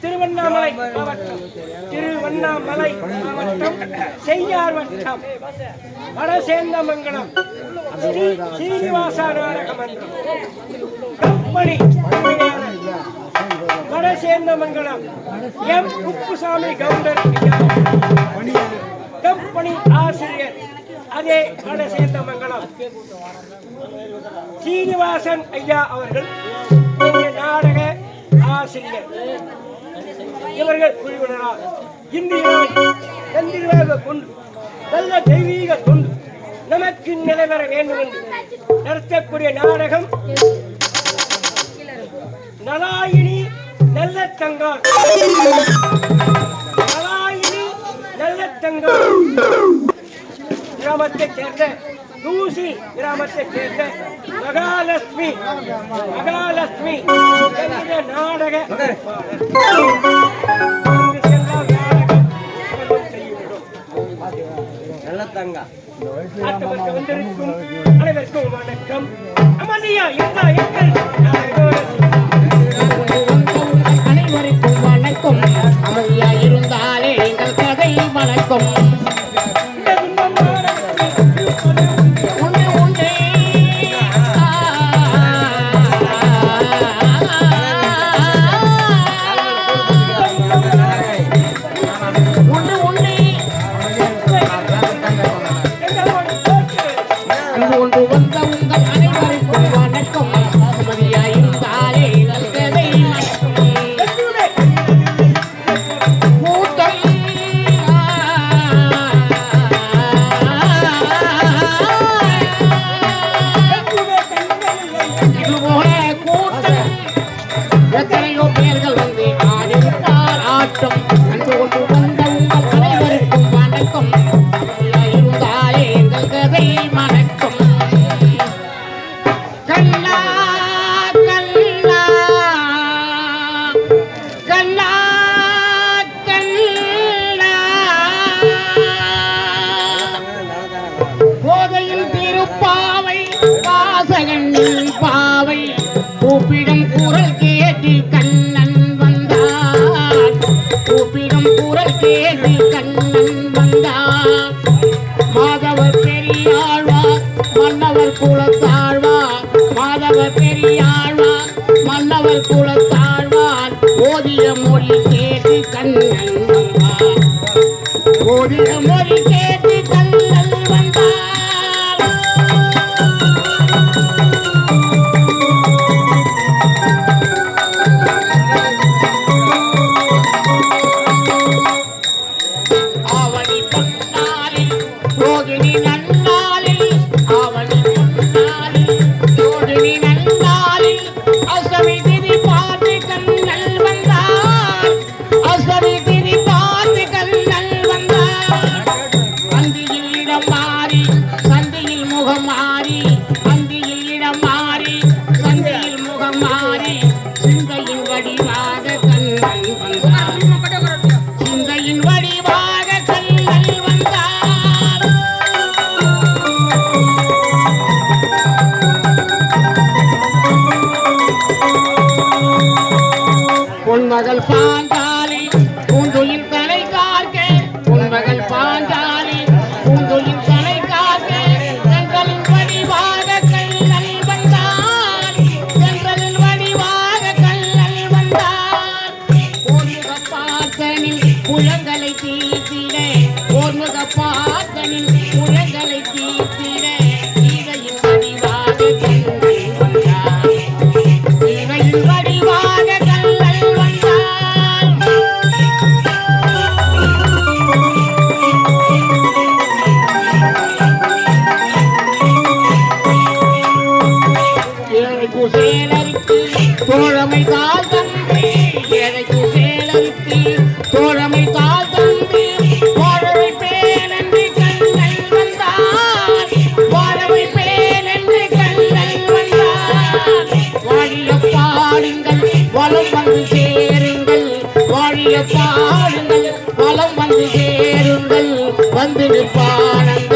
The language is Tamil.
திருவண்ணாமலை மாவட்டம். திருவண்ணாமலை மாவட்டம். செய்யார் வட்டம். வடசேந்தமங்கலம். ஸ்ரீ சீனிவாச நாடக மன்றம். கம்பெனி. வடசேந்தமங்கலம். எம். குப்புசாமி கவுண்டர். பணியாளர் கம்பெனி ஆசிரியர் அதே வடசேந்தமங்கலம் சீனிவாசன் ஐயா அவர்கள் நாடக ஆசிரியர். இவர்கள் குழுவினரால் இந்திய கொண்டு நல்ல தெய்வீக தொண்டு நமக்கு நிலைவர வேண்டும் என்று நடத்தக்கூடிய நாடகம் நலாயினி நல்ல தங்கார் கிராமத்தைச் சேர்ந்த தூசி கிராமத்தைச் சேர்ந்த மகாலட்சுமி மகாலட்சுமி நாடக வந்திருக்கும் அனைவருக்கும் வணக்கம் எங்கள் அனைவருக்கும் கூப்பிடும் குரல் கேட்டு கண்ணன் வந்தான் கூப்பிடும் குரல் கேட்டு கண்ணன் வந்தான் மாதவர் பெரியாழ்வார் மன்னவர் குலத்தாழ்வார் மாதவர் பெரியாழ்வார் மன்னவர் குலத்தாழ்வார். ஓதிய மொழி கேட்டு கண்ணன் வந்தார். ஓதிய மொழி சிந்தையின் வடிவாக கண்ணன் சிந்தையின் வடிவாக பொன்மகள் பாஞ்சாலி தாழ் தந்து ஏழை குசேலருக்கு தோழமை தாழ் வாழவை வந்தார். வாழவை வந்தார். வாழிய பாடுங்கள் வலம் வந்து சேருங்கள். வாழிய பாடுங்கள் வலம் வந்து சேருங்கள். வந்து நிற்பானந்த